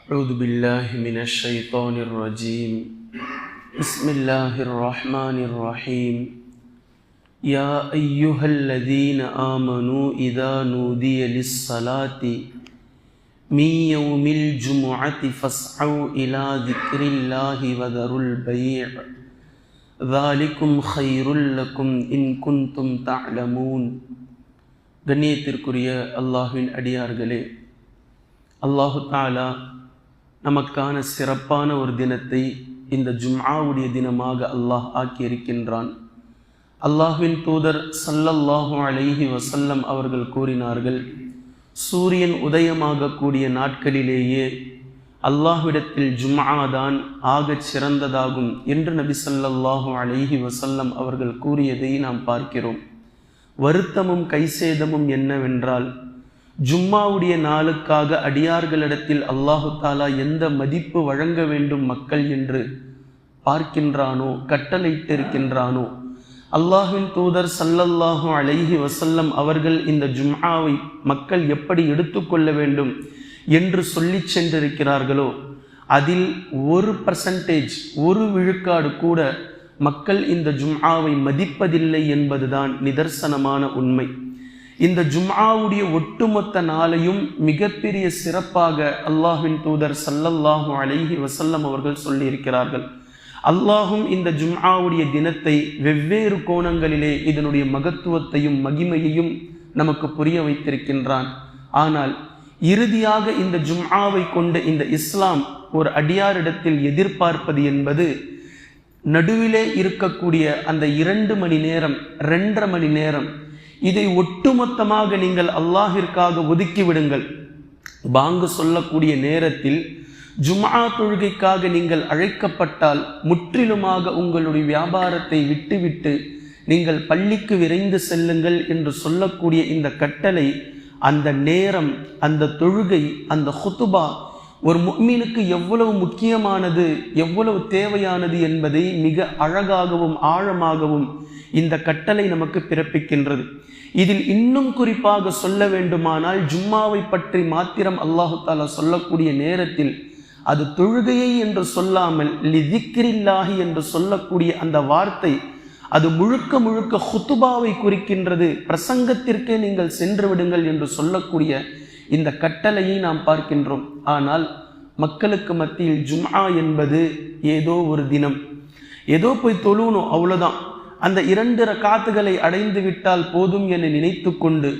أعوذ بالله من الشيطان الرجيم بسم الله الرحمن الرحيم يا أيها الذين آمنوا إذا نودي للصلاة من يوم الجمعة فاسعوا إلى ذكر الله وذروا البيع ذلكم خير لكم إن كنتم تعلمون கண்ணியத்திற்குரிய அல்லாஹ்வின் அடியார்களே அல்லாஹு தாலா நமக்கான சிறப்பான ஒரு தினத்தை இந்த ஜும்ஆவுடைய தினமாக அல்லாஹ் ஆக்கியிருக்கின்றான். அல்லாஹ்வின் தூதர் சல்லல்லாஹு அலைஹி வசல்லம் அவர்கள் கூறினார்கள் சூரியன் உதயமாகக்கூடிய நாட்களிலேயே அல்லாஹ்விடத்தில் ஜும்ஆ தான் ஆகச் சிறந்ததாகும் என்று நபி சல்லல்லாஹு அலைஹி வசல்லம் அவர்கள் கூறியதை நாம் பார்க்கிறோம். வருத்தமும் கைசேதமும் என்னவென்றால் ஜும்மாவுடைய நாளுக்காக அடியார்களிடத்தில் அல்லாஹு தாலா எந்த மதிப்பு வழங்க வேண்டும் மக்கள் என்று பார்க்கின்றானோ கட்டளையிட்டிருக்கின்றானோ? அல்லாஹின் தூதர் சல்லல்லாஹு அலைஹி வசல்லம் அவர்கள் இந்த ஜும்ஆவை மக்கள் எப்படி எடுத்துக்கொள்ள வேண்டும் என்று சொல்லி சென்றிருக்கிறார்களோ அதில் ஒரு பர்சன்டேஜ் ஒரு விழுக்காடு கூட மக்கள் இந்த ஜும்ஆவை மதிப்பதில்லை என்பதுதான் நிதர்சனமான உண்மை. இந்த ஜும்ஆவுடைய ஒட்டுமொத்த நாளையும் மிகப்பெரிய சிறப்பாக அல்லாஹின் தூதர் சல்லல்லாஹு அலைஹி வசல்லம் அவர்கள் சொல்லியிருக்கிறார்கள். அல்லாஹும் இந்த ஜும்ஆவுடைய தினத்தை வெவ்வேறு கோணங்களிலே இதனுடைய மகத்துவத்தையும் மகிமையையும் நமக்கு புரிய வைத்திருக்கின்றான். ஆனால் இறுதியாக இந்த ஜும்ஆவை கொண்ட இந்த இஸ்லாம் ஒரு அடியாரிடத்தில் எதிர்பார்ப்பது என்பது நடுவிலே இருக்கக்கூடிய அந்த இரண்டு மணி நேரம் ரெண்டரை மணி நேரம் இதை ஒட்டுமொத்தமாக நீங்கள் அல்லாஹிற்காக ஒதுக்கி விடுங்கள். பாங்கு சொல்லக்கூடிய நேரத்தில் ஜுமா தொழுகைக்காக நீங்கள் அழைக்கப்பட்டால் முற்றிலுமாக உங்களுடைய வியாபாரத்தை விட்டுவிட்டு நீங்கள் பள்ளிக்கு விரைந்து செல்லுங்கள் என்று சொல்லக்கூடிய இந்த கட்டளை அந்த நேரம் அந்த தொழுகை அந்த ஹுத்துபா ஒரு முக்மீனுக்கு எவ்வளவு முக்கியமானது எவ்வளவு தேவையானது என்பதை மிக அழகாகவும் ஆழமாகவும் இந்த கட்டளை நமக்கு பிறப்பிக்கின்றது. இதில் இன்னும் குறிப்பாக சொல்ல வேண்டுமானால் ஜும்மாவை பற்றி மாத்திரம் அல்லாஹு தாலா சொல்லக்கூடிய நேரத்தில் அது தொழுகையை என்று சொல்லாமல் லிதிக்ரில்லாஹி என்று சொல்லக்கூடிய அந்த வார்த்தை அது முழுக்க முழுக்க ஹுத்துபாவை குறிக்கின்றது. பிரசங்கத்திற்கே நீங்கள் சென்று விடுங்கள் என்று சொல்லக்கூடிய இந்த கட்டளையை நாம் பார்க்கின்றோம். ஆனால் மக்களுக்கு மத்தியில் ஜும்ஆ என்பது ஏதோ ஒரு தினம். ஏதோ போய் தொழுணும் அவ்வளோதான் அந்த இரண்டு காத்துகளை அடைந்து விட்டால் போதும் என நினைத்து கொண்டு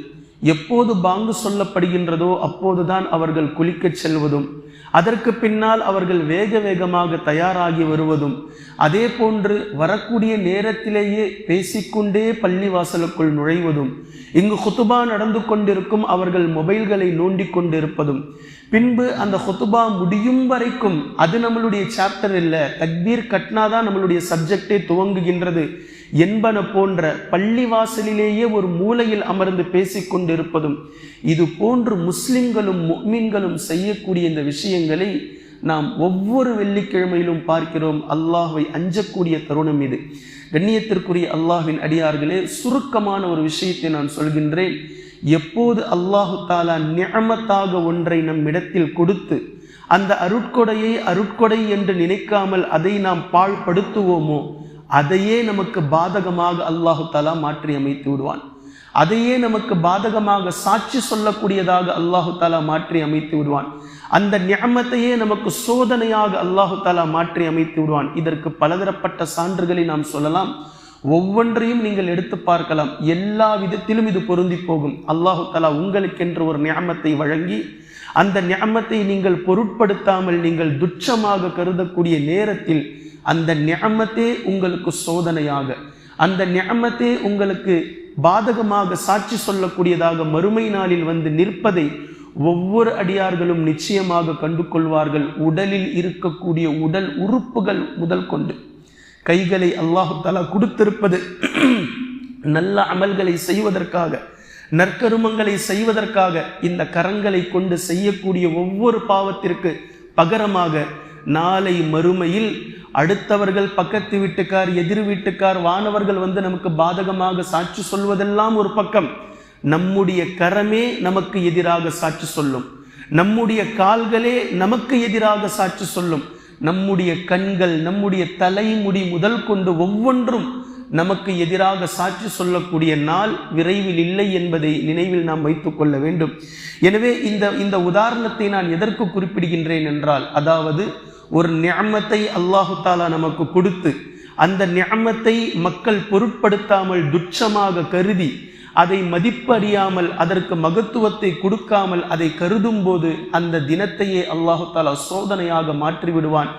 எப்போது பாங்கு சொல்லப்படுகின்றதோ அப்போதுதான் அவர்கள் குளிக்கச் செல்வதும். அதற்கு பின்னால் அவர்கள் வேக வேகமாக தயாராகி வருவதும் அதே போன்று வரக்கூடிய நேரத்திலேயே பேசிக்கொண்டே பள்ளிவாசலுக்குள் நுழைவதும் இங்கு ஹுத்துபா நடந்து கொண்டிருக்கும் அவர்கள் மொபைல்களை நோண்டி கொண்டிருப்பதும். பின்பு அந்த ஹுத்துபா முடியும் வரைக்கும் அது நம்மளுடைய சாப்டர் இல்லை தக்பீர் கட்னாதான் நம்மளுடைய சப்ஜெக்டே துவங்குகின்றது. என்பன போன்ற பள்ளிவாசலிலேயே ஒரு மூலையில் அமர்ந்து பேசிக்கொண்டிருப்பதும் இது போன்று முஸ்லிம்களும் முக்மீன்களும் செய்யக்கூடிய இந்த விஷயங்களை நாம் ஒவ்வொரு வெள்ளிக்கிழமையிலும் பார்க்கிறோம். அல்லாஹை அஞ்சக்கூடிய தருணம் இது. கண்ணியத்திற்குரிய அல்லாஹின் அடியார்களே சுருக்கமான ஒரு விஷயத்தை நான் சொல்கின்றேன். எப்போது அல்லாஹு தாலா நியமத்தாக ஒன்றை நம் இடத்தில் கொடுத்து அந்த அருட்கொடையை அருட்கொடை என்று நினைக்காமல் அதை நாம் பாழ்படுத்துவோமோ அதையே நமக்கு பாதகமாக அல்லாஹு தாலா மாற்றி அமைத்து விடுவான். அதையே நமக்கு பாதகமாக சாட்சி சொல்லக்கூடியதாக அல்லாஹு தாலா மாற்றி அமைத்து விடுவான். அந்த ஞாமத்தையே நமக்கு சோதனையாக அல்லாஹு தாலா மாற்றி அமைத்து விடுவான். இதற்கு பலதரப்பட்ட சான்றுகளை நாம் சொல்லலாம். ஒவ்வொன்றையும் நீங்கள் எடுத்து பார்க்கலாம். எல்லா விதத்திலும் இது பொருந்தி போகும். அல்லாஹு தாலா உங்களுக்கென்று ஒரு ஞாமத்தை வழங்கி அந்த ஞாமத்தை நீங்கள் பொருட்படுத்தாமல் நீங்கள் துச்சமாக கருதக்கூடிய நேரத்தில் அந்த ஞாமத்தே உங்களுக்கு சோதனையாக அந்த ஞாமத்தே உங்களுக்கு பாதகமாக சாட்சி சொல்லக்கூடியதாக மறுமை நாளில் வந்து நிற்பதை ஒவ்வொரு அடியார்களும் நிச்சயமாக கண்டு கொள்வார்கள் உடலில் இருக்கக்கூடிய உடல் உறுப்புகள் முதல் கொண்டு. கைகளை அல்லாஹு தலா கொடுத்திருப்பது நல்ல அமல்களை செய்வதற்காக நற்கருமங்களை செய்வதற்காக இந்த கரங்களை கொண்டு செய்யக்கூடிய ஒவ்வொரு பாவத்திற்கு பகரமாக நாளை மறுமையில் அடுத்தவர்கள் பக்கத்து வீட்டுக்கார் எதிர் வீட்டுக்கார் வானவர்கள் வந்து நமக்கு பாதகமாக சாட்சி சொல்வதெல்லாம் ஒரு பக்கம். நம்முடைய கரமே நமக்கு எதிராக சாட்சி சொல்லும். நம்முடைய கால்களே நமக்கு எதிராக சாட்சி சொல்லும். நம்முடைய கண்கள் நம்முடைய தலைமுடி முதல் கொண்டு ஒவ்வொன்றும் நமக்கு எதிராக சாட்சி சொல்லக்கூடிய நாள் விரைவில் இல்லை என்பதை நினைவில் நாம் வைத்துக் கொள்ள வேண்டும். எனவே இந்த இந்த உதாரணத்தை நான் எதற்கு குறிப்பிடுகின்றேன் என்றால் அதாவது ஒரு ஞாமத்தை அல்லாஹு தாலா நமக்கு கொடுத்து அந்த ஞாமத்தை மக்கள் பொருட்படுத்தாமல் துச்சமாக கருதி அதை மதிப்பறியாமல் அதற்கு மகத்துவத்தை கொடுக்காமல் அதை கருதும் போது அந்த தினத்தையே அல்லாஹு தாலா சோதனையாக மாற்றிவிடுவான்.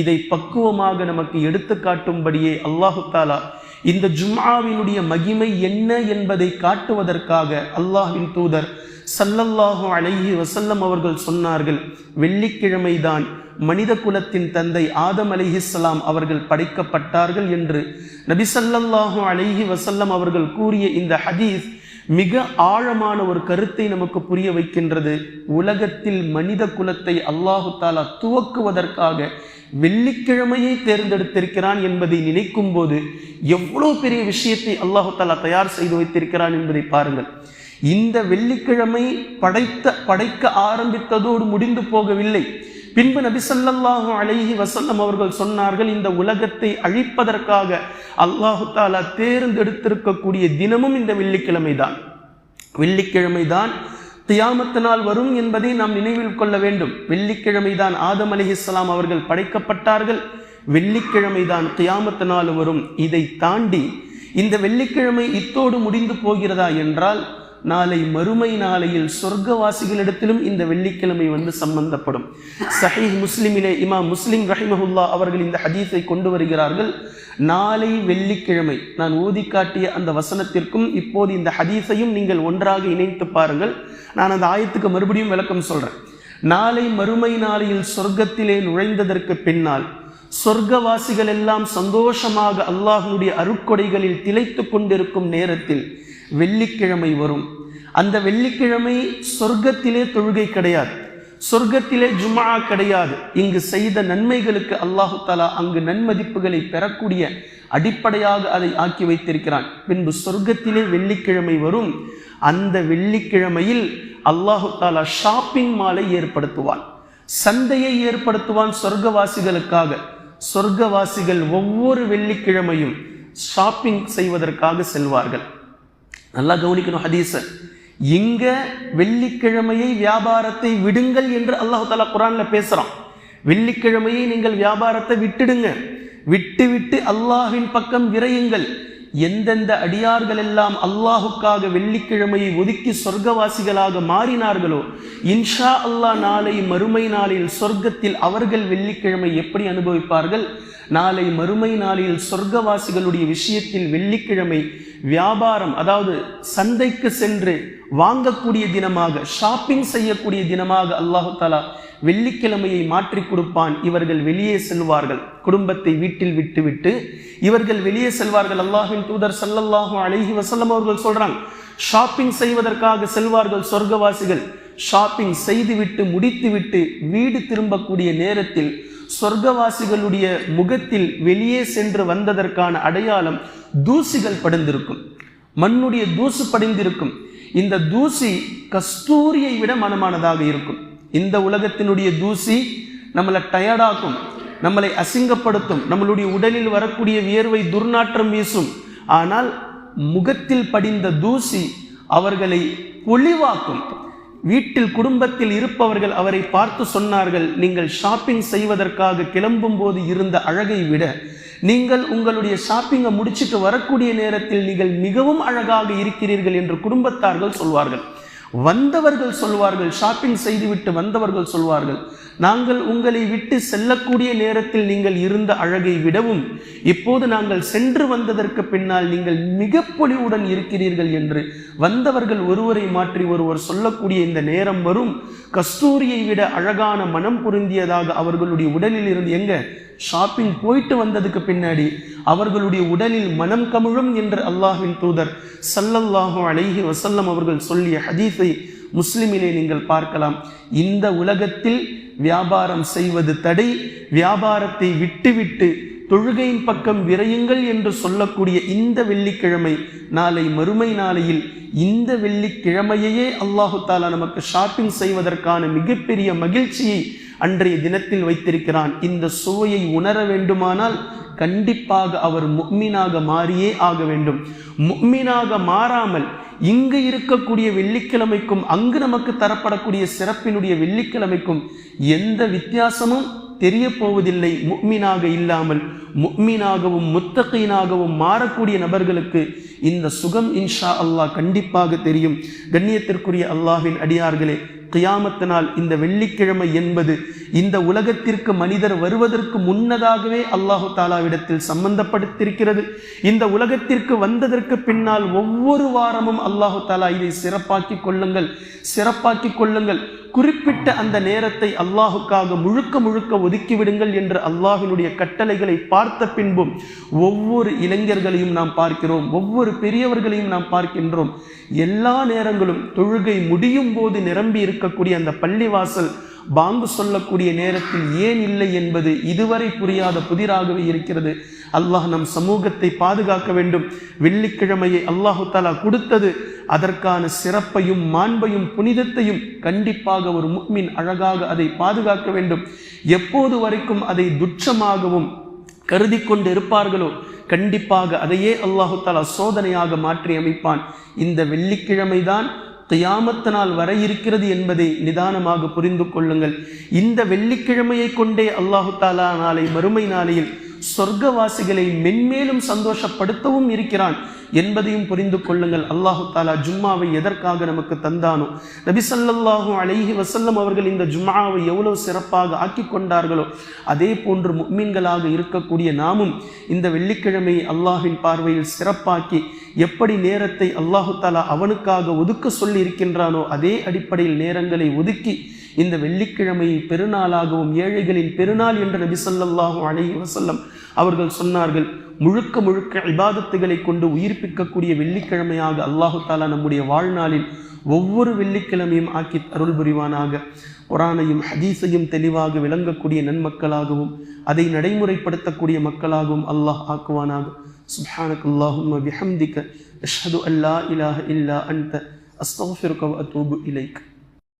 இதை பக்குவமாக நமக்கு எடுத்து காட்டும்படியே அல்லாஹு தாலா இந்த ஜும்ஆவினுடைய மகிமை என்ன என்பதை காட்டுவதற்காக அல்லாஹின் தூதர் சல்லல்லாஹு அலைஹி வசல்லம் அவர்கள் சொன்னார்கள் வெள்ளிக்கிழமைதான் மனித குலத்தின் தந்தை ஆதம் அலிஹிஸ்லாம் அவர்கள் படைக்கப்பட்டார்கள் என்று நபி சல்லல்லாஹு அலைஹி வசல்லம் அவர்கள் கூறிய இந்த ஹதீஸ் மிக ஆழமான ஒரு கருத்தை நமக்கு புரிய வைக்கின்றது. உலகத்தில் மனித குலத்தை அல்லாஹு தாலா துவக்குவதற்காக வெள்ளிக்கிழமையை தேர்ந்தெடுத்திருக்கிறான் என்பதை நினைக்கும் போது எவ்வளவு பெரிய விஷயத்தை அல்லாஹு தாலா தயார் செய்து வைத்திருக்கிறான் என்பதை பாருங்கள். இந்த வெள்ளிக்கிழமை படைத்த படைக்க ஆரம்பித்ததோடு முடிந்து போகவில்லை. பின்பு நபி ஸல்லல்லாஹு அலைஹி வசல்லம் அவர்கள் சொன்னார்கள் இந்த உலகத்தை அழிப்பதற்காக அல்லாஹு தாலா தேர்ந்தெடுத்திருக்கக்கூடிய தினமும் இந்த வெள்ளிக்கிழமை தான் வெள்ளிக்கிழமை தான் தியாமத்து நாள் வரும் என்பதை நாம் நினைவில் கொள்ள வேண்டும். வெள்ளிக்கிழமை தான் ஆதம் அலிஹிஸ்லாம் அவர்கள் படைக்கப்பட்டார்கள். வெள்ளிக்கிழமை தான் தியாமத்து நாள் வரும். இதை தாண்டி இந்த வெள்ளிக்கிழமை இத்தோடு முடிந்து போகிறதா என்றால் நாளை மறுமை நாளையில் சொர்க்கவாசிகளிடத்திலும் இந்த வெள்ளிக்கிழமை வந்து சம்பந்தப்படும். சஹீஹ் முஸ்லிமிலே இமா முஸ்லிம் ரஹிமஹுல்லா அவர்கள் இந்த ஹதீஸை கொண்டு வருகிறார்கள். நாளை வெள்ளிக்கிழமை நான் ஊதி காட்டிய அந்த வசனத்திற்கும் இப்போது இந்த ஹதீஸையும் நீங்கள் ஒன்றாக இணைத்து பாருங்கள். நான் அந்த ஆயத்துக்கு மறுபடியும் விளக்கம் சொல்றேன். நாளை மறுமை நாளையில் சொர்க்கத்திலே நுழைந்ததற்கு பின்னால் சொர்க்கவாசிகள் எல்லாம் சந்தோஷமாக அல்லாஹனுடைய அருட்கொடைகளில் திளைத்து கொண்டிருக்கும் நேரத்தில் வெள்ளிக்கிழமை வரும். அந்த வெள்ளிக்கிழமை சொர்க்கத்திலே தொழுகை கிடையாது. சொர்க்கத்திலே ஜுமா கிடையாது. இங்கு செய்த நன்மைகளுக்கு அல்லாஹு தாலா அங்கு நன்மதிப்புகளை பெறக்கூடிய அடிப்படையாக அதை ஆக்கி வைத்திருக்கிறான். பின்பு சொர்க்கத்திலே வெள்ளிக்கிழமை வரும். அந்த வெள்ளிக்கிழமையில் அல்லாஹு தாலா ஷாப்பிங் மாலை ஏற்படுத்துவான். சந்தையை ஏற்படுத்துவான் சொர்க்கவாசிகளுக்காக. சொர்க்கவாசிகள் ஒவ்வொரு வெள்ளிக்கிழமையும் ஷாப்பிங் செய்வதற்காக செல்வார்கள். நல்லா கவனிக்கணும் ஹதீச இங்க வெள்ளிக்கிழமையை வியாபாரத்தை விடுங்கள் என்று அல்லாஹு தாலா குரான்ல பேசுறான். வெள்ளிக்கிழமையை நீங்கள் வியாபாரத்தை விட்டுடுங்க. விட்டு விட்டு அல்லாஹின் பக்கம் விரையுங்கள். எந்தெந்த அடியார்கள் எல்லாம் அல்லாஹுக்காக வெள்ளிக்கிழமையை ஒதுக்கி சொர்க்கவாசிகளாக மாறினார்களோ இன்ஷா அல்லாஹ் நாளை மறுமை நாளில் சொர்க்கத்தில் அவர்கள் வெள்ளிக்கிழமை எப்படி அனுபவிப்பார்கள்? நாளை மறுமை நாளில் சொர்க்கவாசிகளுடைய விஷயத்தில் வெள்ளிக்கிழமை வியாபாரம் அதாவது சந்தைக்கு சென்று வாங்கக்கூடிய தினமாக ஷாப்பிங் செய்யக்கூடிய தினமாக அல்லாஹு தாலா வெள்ளிக்கிழமையை மாற்றி கொடுப்பான். இவர்கள் வெளியே செல்வார்கள். குடும்பத்தை வீட்டில் விட்டுவிட்டு இவர்கள் வெளியே செல்வார்கள். அல்லாஹின் தூதர் சல்லல்லாஹு அழகி வசல்லம் அவர்கள் சொல்றாங்க ஷாப்பிங் செய்வதற்காக செல்வார்கள் சொர்க்கவாசிகள். ஷாப்பிங் செய்துவிட்டு முடித்துவிட்டு வீடு திரும்பக்கூடிய நேரத்தில் சொர்க்கவாசிகளுடைய முகத்தில் வெளியே சென்று வந்ததற்கான அடையாளம் தூசிகள் படிந்திருக்கும். மண்ணுடைய தூசு படிந்திருக்கும். இந்த தூசி கஸ்தூரியை விட மனமானதாக இருக்கும். இந்த உலகத்தினுடைய தூசி நம்மளை டயர்டாக்கும் நம்மளை அசிங்கப்படுத்தும் நம்மளுடைய உடலில் வரக்கூடிய வியர்வை துர்நாற்றம் வீசும். ஆனால் முகத்தில் படிந்த தூசி அவர்களை பொழிவாக்கும் வீட்டில் குடும்பத்தில் இருப்பவர்கள் அவரை பார்த்து சொன்னார்கள் நீங்கள் ஷாப்பிங் செய்வதற்காக கிளம்பும் போது இருந்த அழகை விட நீங்கள் உங்களுடைய ஷாப்பிங்கை முடிச்சுட்டு வரக்கூடிய நேரத்தில் நீங்கள் மிகவும் அழகாக இருக்கிறீர்கள் என்று குடும்பத்தார்கள் சொல்வார்கள். வந்தவர்கள் சொல்வார்கள் ஷாப்பிங் செய்துவிட்டு வந்தவர்கள் சொல்வார்கள் நாங்கள் உங்களை விட்டு செல்லக்கூடிய நேரத்தில் நீங்கள் இருந்த அழகை விடவும் இப்போது நாங்கள் சென்று வந்ததற்கு பின்னால் நீங்கள் மிக பொலிவுடன் இருக்கிறீர்கள் என்று வந்தவர்கள் ஒருவரை மாற்றி ஒருவர் சொல்லக்கூடிய இந்த நேரம் வரும். கஸ்தூரியை விட அழகான மனம் பொருந்தியதாக அவர்களுடைய உடலில் இருந்து எங்க? ஷாப்பிங் போயிட்டு வந்ததுக்கு பின்னாடி அவர்களுடைய உடலில் மனம் கமிழும் என்று அல்லாஹின் தூதர் சல்லல்லாஹு அலைஹி வசல்லம் அவர்கள் சொல்லிய ஹதீஸை முஸ்லிமிலே நீங்கள் பார்க்கலாம். இந்த உலகத்தில் வியாபாரம் செய்வது தடை. வியாபாரத்தை விட்டுவிட்டு தொழுகையின் பக்கம் விரையுங்கள் என்று சொல்லக்கூடிய இந்த வெள்ளிக்கிழமை நாளை மறுமை நாளையில் இந்த வெள்ளிக்கிழமையே அல்லாஹு தாலா நமக்கு ஷாப்பிங் செய்வதற்கான மிகப்பெரிய மகிழ்ச்சியை அன்றைய தினத்தில் வைத்திருக்கிறான். இந்த சுவையை உணர வேண்டுமானால் கண்டிப்பாக அவர் முக்மீனாக மாறியே ஆக வேண்டும். முக்மீனாக மாறாமல் இங்கு இருக்கக்கூடிய வெள்ளிக்கிழமைக்கும் அங்கு நமக்கு தரப்படக்கூடிய சிறப்பினுடைய வெள்ளிக்கிழமைக்கும் எந்த வித்தியாசமும் தெரிய போவதில்லை. முக்மீனாக இல்லாமல் முக்மீனாகவும் முத்தகையினாகவும் மாறக்கூடிய நபர்களுக்கு இந்த சுகம் இன்ஷா அல்லாஹ் கண்டிப்பாக தெரியும். கண்ணியத்திற்குரிய அல்லாஹின் அடியார்களே கியாமத்தினால் இந்த வெள்ளிக்கிழமை என்பது இந்த உலகத்திற்கு மனிதர் வருவதற்கு முன்னதாகவே அல்லாஹு தாலாவிடத்தில் சம்பந்தப்படுத்திருக்கிறது இந்த உலகத்திற்கு வந்ததற்கு பின்னால் ஒவ்வொரு வாரமும் அல்லாஹு தாலா இதை சிறப்பாக்கி கொள்ளுங்கள் சிறப்பாக்கி கொள்ளுங்கள். குறிப்பிட்ட அந்த நேரத்தை அல்லாஹுக்காக முழுக்க முழுக்க ஒதுக்கிவிடுங்கள் என்று அல்லாஹினுடைய கட்டளைகளை பார்த்த பின்பும் ஒவ்வொரு இளைஞர்களையும் நாம் பார்க்கிறோம் ஒவ்வொரு பெரியவர்களையும் நாம் பார்க்கின்றோம். எல்லா நேரங்களும் தொழுகை முடியும் போது நிரம்பி இருக்கக்கூடிய அந்த பள்ளிவாசல் பாங்கு சொல்லக்கூடிய நேரத்தில் ஏன் இல்லை என்பது இதுவரை புரியாத புதிராகவே இருக்கிறது. அல்லாஹ் நம் சமூகத்தை பாதுகாக்க வேண்டும். வெள்ளிக்கிழமையை அல்லாஹு தாலா கொடுத்தது. அதற்கான சிறப்பையும் மாண்பையும் புனிதத்தையும் கண்டிப்பாக ஒரு முக்மின் அழகாக அதை பாதுகாக்க வேண்டும். எப்போது வரைக்கும் அதை துச்சமாகவும் கருதி கொண்டு இருப்பார்களோ கண்டிப்பாக அதையே அல்லாஹு தாலா சோதனையாக மாற்றி அமைப்பான் இந்த வெள்ளிக்கிழமை தான் நாள் வர இருக்கிறது என்பதை நிதானமாக புரிந்து கொள்ளுங்கள். இந்த வெள்ளிக்கிழமையை கொண்டே அல்லாஹு தாலா நாளை மறுமை நாளையில் சொர்க்கவாசிகளை மென்மேலும் சந்தோஷப்படுத்தவும் இருக்கிறான் என்பதையும் புரிந்து கொள்ளுங்கள். அல்லாஹு தாலா ஜும்மாவை எதற்காக நமக்கு தந்தானோ? நபி சல்லாஹூ அலைஹி வசல்லம் அவர்கள் இந்த ஜும்மாவை எவ்வளவு சிறப்பாக ஆக்கி கொண்டார்களோ அதே போன்று முக்மீன்களாக இருக்கக்கூடிய நாமும் இந்த வெள்ளிக்கிழமையை அல்லாஹின் பார்வையில் சிறப்பாக்கி எப்படி நேரத்தை அல்லாஹு தாலா அவனுக்காக ஒதுக்க சொல்லி இருக்கின்றானோ அதே அடிப்படையில் நேரங்களை ஒதுக்கி இந்த வெள்ளிக்கிழமையை பெருநாளாகவும் ஏழைகளின் பெருநாள் என்று நபி சொல்லாஹு அலைஹி வசல்லம் அவர்கள் சொன்னார்கள். முழுக்க முழுக்க இபாதத்துகளை கொண்டு உயிர்ப்பிக்கக்கூடிய வெள்ளிக்கிழமையாக அல்லாஹு தாலா நம்முடைய வாழ்நாளில் ஒவ்வொரு வெள்ளிக்கிழமையும் ஆக்கி அருள் புரிவானாக. குரானையும் ஹதீஸையும் தெளிவாக விளங்கக்கூடிய நன்மக்களாகவும் அதை நடைமுறைப்படுத்தக்கூடிய மக்களாகவும் அல்லாஹ் ஆக்குவானாக. சுப்ஹானக் அல்லாஹும் பிஹம்திக அஷ்ஹது அல்லா இலாஹ இல்லா அன்த அஸ்தஃபிருக்க அத்தூபு இலைக்.